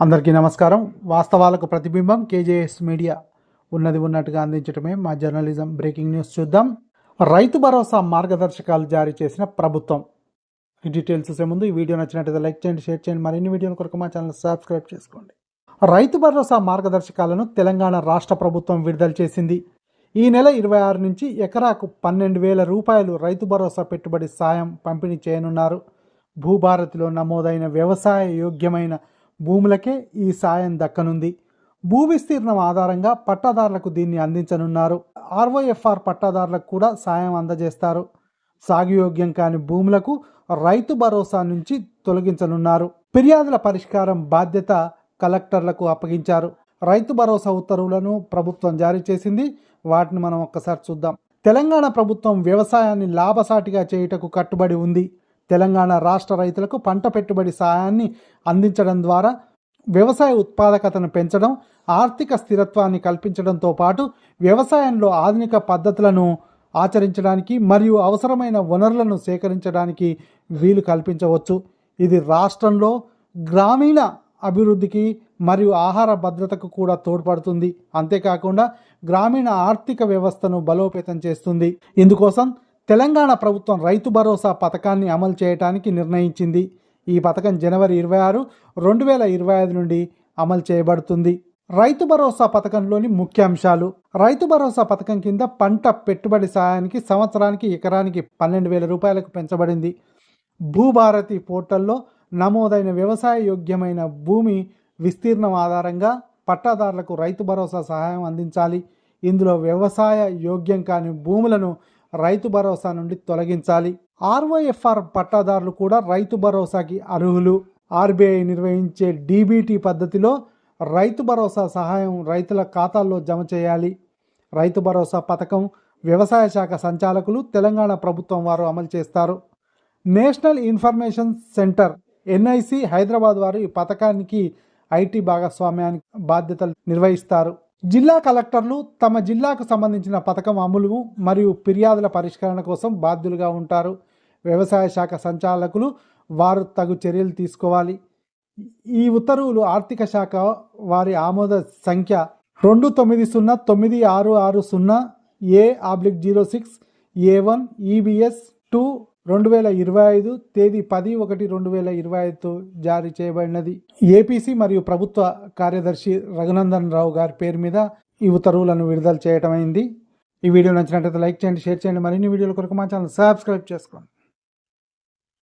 అందరికీ నమస్కారం. వాస్తవాలకు ప్రతిబింబం కేజేఎస్ మీడియా ఉన్నది ఉన్నట్టుగా అందించడమే మా జర్నలిజం బ్రేకింగ్ న్యూస్ చూద్దాం. రైతు భరోసా మార్గదర్శకాలు జారీ చేసిన ప్రభుత్వం. ఈ డీటెయిల్స్ చూసే ముందు ఈ వీడియో నచ్చినట్లయితే లైక్ చేయండి షేర్ చేయండి మరిన్ని వీడియోల కొరకు మా ఛానల్ సబ్స్క్రైబ్ చేసుకోండి. రైతు భరోసా మార్గదర్శకాలను తెలంగాణ రాష్ట్ర ప్రభుత్వం విడుదల చేసింది. ఈ నెల ఇరవై ఆరు నుంచి ఎకరాకు పన్నెండు వేల రూపాయలు రైతు భరోసా పెట్టుబడి సాయం పంపిణీ చేయనున్నారు. భూభారతిలో నమోదైన వ్యవసాయ యోగ్యమైన భూములకే ఈ సాయం దక్కనుంది. భూ విస్తీర్ణం ఆధారంగా పట్టాదారులకు దీన్ని అందించనున్నారు. ఆర్ఓఎఫ్ఆర్ పట్టాదారులకు కూడా సాయం అందజేస్తారు. సాగుయోగ్యం కాని భూములకు రైతు భరోసా నుంచి తొలగించనున్నారు. ఫిర్యాదుల పరిష్కారం బాధ్యత కలెక్టర్లకు అప్పగించారు. రైతు భరోసా ఉత్తర్వులను ప్రభుత్వం జారీ చేసింది. వాటిని మనం ఒక్కసారి చూద్దాం. తెలంగాణ ప్రభుత్వం వ్యవసాయాన్ని లాభసాటిగా చేయుటకు కట్టుబడి ఉంది. తెలంగాణ రాష్ట్ర రైతులకు పంట పెట్టుబడి సాయాన్ని అందించడం ద్వారా వ్యవసాయ ఉత్పాదకతను పెంచడం ఆర్థిక స్థిరత్వాన్ని కల్పించడంతో పాటు వ్యవసాయంలో ఆధునిక పద్ధతులను ఆచరించడానికి మరియు అవసరమైన వనరులను సేకరించడానికి వీలు కల్పించవచ్చు. ఇది రాష్ట్రంలో గ్రామీణ అభివృద్ధికి మరియు ఆహార భద్రతకు కూడా తోడ్పడుతుంది. అంతేకాకుండా గ్రామీణ ఆర్థిక వ్యవస్థను బలోపేతం చేస్తుంది. ఇందుకోసం తెలంగాణ ప్రభుత్వం రైతు భరోసా పథకాన్ని అమలు చేయడానికి నిర్ణయించింది. ఈ పథకం జనవరి ఇరవై ఆరు రెండు వేల ఇరవై ఐదు నుండి అమలు చేయబడుతుంది. రైతు భరోసా పథకంలోని ముఖ్యాంశాలు. రైతు భరోసా పథకం కింద పంట పెట్టుబడి సాయానికి సంవత్సరానికి ఎకరానికి పన్నెండు వేల రూపాయలకు పెంచబడింది. భూభారతి పోర్టల్లో నమోదైన వ్యవసాయ యోగ్యమైన భూమి విస్తీర్ణం ఆధారంగా పట్టాదారులకు రైతు భరోసా సహాయం అందించాలి. ఇందులో వ్యవసాయ యోగ్యం కాని భూములను రైతు భరోసా నుండి తొలగించాలి. ఆర్వైఎఫ్ఆర్ పట్టాదారులు కూడా రైతు భరోసాకి అర్హులు. ఆర్బీఐ నిర్వహించే డీబీటీ పద్ధతిలో రైతు భరోసా సహాయం రైతుల ఖాతాల్లో జమ చేయాలి. రైతు భరోసా పథకం వ్యవసాయ శాఖ సంచాలకులు తెలంగాణ ప్రభుత్వం వారు అమలు చేస్తారు. National information centre NIC Hyderabad వారు ఈ పథకానికి ఐటీ భాగస్వామ్యానికి బాధ్యతలు నిర్వహిస్తారు. జిల్లా కలెక్టర్లు తమ జిల్లాకు సంబంధించిన పథకం అమలు మరియు ఫిర్యాదుల పరిష్కరణ కోసం బాధ్యులుగా ఉంటారు. వ్యవసాయ శాఖ సంచాలకులు వారు తగు చర్యలు తీసుకోవాలి. ఈ ఉత్తర్వులు ఆర్థిక శాఖ వారి ఆమోద సంఖ్య రెండు తొమ్మిది సున్నా తొమ్మిది ఆరు ఆరు సున్నా A oblique zero six A one EBS two రెండు వేల ఇరవై ఐదు తేదీ పది ఒకటి రెండు వేల ఇరవై ఐదుతో జారీ చేయబడినది. ఏపీసీ మరియు ప్రభుత్వ కార్యదర్శి రఘునందన్ రావు గారి పేరు మీద ఈ ఉత్తర్వులను విడుదల చేయటమైంది. ఈ వీడియో నచ్చినట్లయితే లైక్ చేయండి షేర్ చేయండి. మరిన్ని వీడియోల కొరకు మా ఛానల్ సబ్స్క్రైబ్ చేసుకోండి.